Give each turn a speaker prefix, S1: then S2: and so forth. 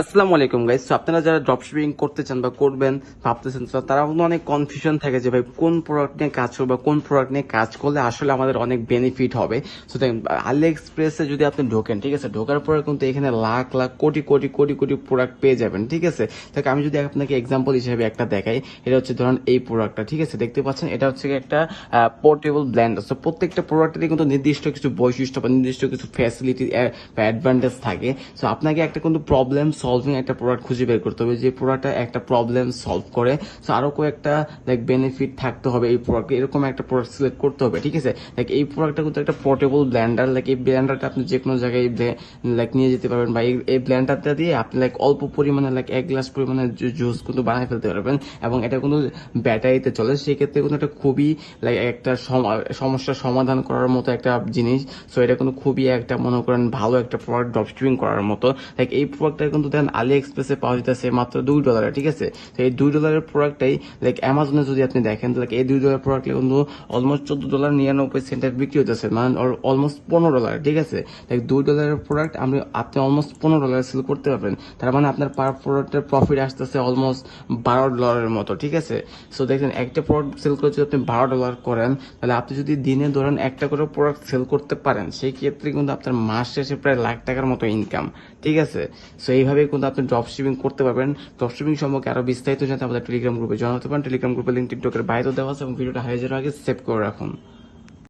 S1: আসসালামু আলাইকুম গাইস আপনারা যারা ড্রপ শিপিং করতে চান বা করবেন, ভাবতেছেন তো তারা অনেক কনফিউশন থাকে যে, ভাই, কোন প্রোডাক্ট নিয়ে কাজ করব কোন প্রোডাক্ট নিয়ে কাজ করলে আসলে আমাদের অনেক বেনিফিট হবে? তো দেখেন আলি এক্সপ্রেসে যদি আপনি ঢোকেন, ঠিক আছে, ঢোকার পরে কিন্তু এখানে লাখ লাখ, কোটি কোটি কোটি কোটি প্রোডাক্ট পেয়ে যাবেন, ঠিক আছে? তাকে আমি যদি আপনাকে এক্সাম্পল হিসেবে একটা দেখাই, এটা হচ্ছে ধরুন এই প্রোডাক্টটা ঠিক আছে? দেখতে পাচ্ছেন, এটা হচ্ছে একটা পোর্টেবল ব্ল্যান্ডার তো প্রত্যেকটা প্রোডাক্টেরই কিন্তু নির্দিষ্ট কিছু বৈশিষ্ট্য বা নির্দিষ্ট কিছু ফ্যাসিলিটি অ্যাডভান্টেজ থাকে। সো আপনাকে একটা কিন্তু প্রবলেম সলভিং একটা প্রোডাক্ট খুঁজে বের করতে হবে। যে প্রোডাক্টটা একটা প্রবলেম সলভ করে সো আরও কয়েকটা লাইক বেনিফিট থাকতে হবে এই প্রোডাক্ট এরকম একটা প্রোডাক্ট সিলেক্ট করতে হবে, ঠিক আছে? লাইক এই প্রোডাক্টটা কিন্তু একটা পোর্টেবল ব্ল্যান্ডার লাইক এই ব্ল্যান্ডারটা আপনি যে কোনো জায়গায় লাইক নিয়ে যেতে পারবেন বা এই- ব্ল্যান্ডারটা দিয়ে আপনি লাইক অল্প পরিমাণে লাইক এক গ্লাস পরিমাণে জুস কিন্তু বানিয়ে ফেলতে পারবেন এবং এটা কিন্তু ব্যাটারিতে চলে। সেক্ষেত্রে কিন্তু একটা খুবই লাইক একটা সম- সমস্যার সমাধান করার মতো একটা জিনিস। সো এটা কিন্তু খুবই একটা, মনে করেন, ভালো একটা প্রোডাক্ট ড্রপ করার মতো। লাইক এই প্রোডাক্টটা কিন্তু দেখেন আলি এক্সপ্রেসে পাওয়া যেতেছে মাত্র দুই ডলারে ঠিক আছে? তো এই দুই ডলারের প্রোডাক্টটাই লাইক অ্যামাজনে যদি আপনি দেখেন লাইক এই দুই ডলার প্রোডাক্ট কিন্তু অলমোস্ট চোদ্দ ডলার নিরানব্বই সেন্টার বিক্রি হতেছে মানে অলমোস্ট পনেরো ডলার ঠিক আছে? লাইক দুই ডলারের প্রোডাক্ট আপনি আপনি অলমোস্ট পনেরো ডলার সেল করতে পারবেন। তার মানে আপনার পার প্রোডাক্টের প্রফিট আসতেছে অলমোস্ট বারো ডলারের মতো, ঠিক আছে? সো দেখেন, একটা প্রোডাক্ট সেল করে যদি আপনি বারো ডলার করেন, তাহলে আপনি যদি দিনে ধরেন একটা করে প্রোডাক্ট সেল করতে পারেন, সেই ক্ষেত্রে কিন্তু আপনার মাস শেষে প্রায় লাখ টাকার মতো ইনকাম ঠিক আছে? সো এইভাবে কিন্তু আপনি ড্রপ শিপিং করতে পারবেন। ড্রপ শিপিং সম্পর্কে আরও বিস্তারিত জানতে আমাদের টেলিগ্রাম গ্রুপে জানাতে পারেন। টেলিগ্রাম গ্রুপে লিঙ্ক টিকটকের বাইরেও দেওয়া আছে এবং ভিডিওটা যাওয়ার আগে সেভ করে রাখুন।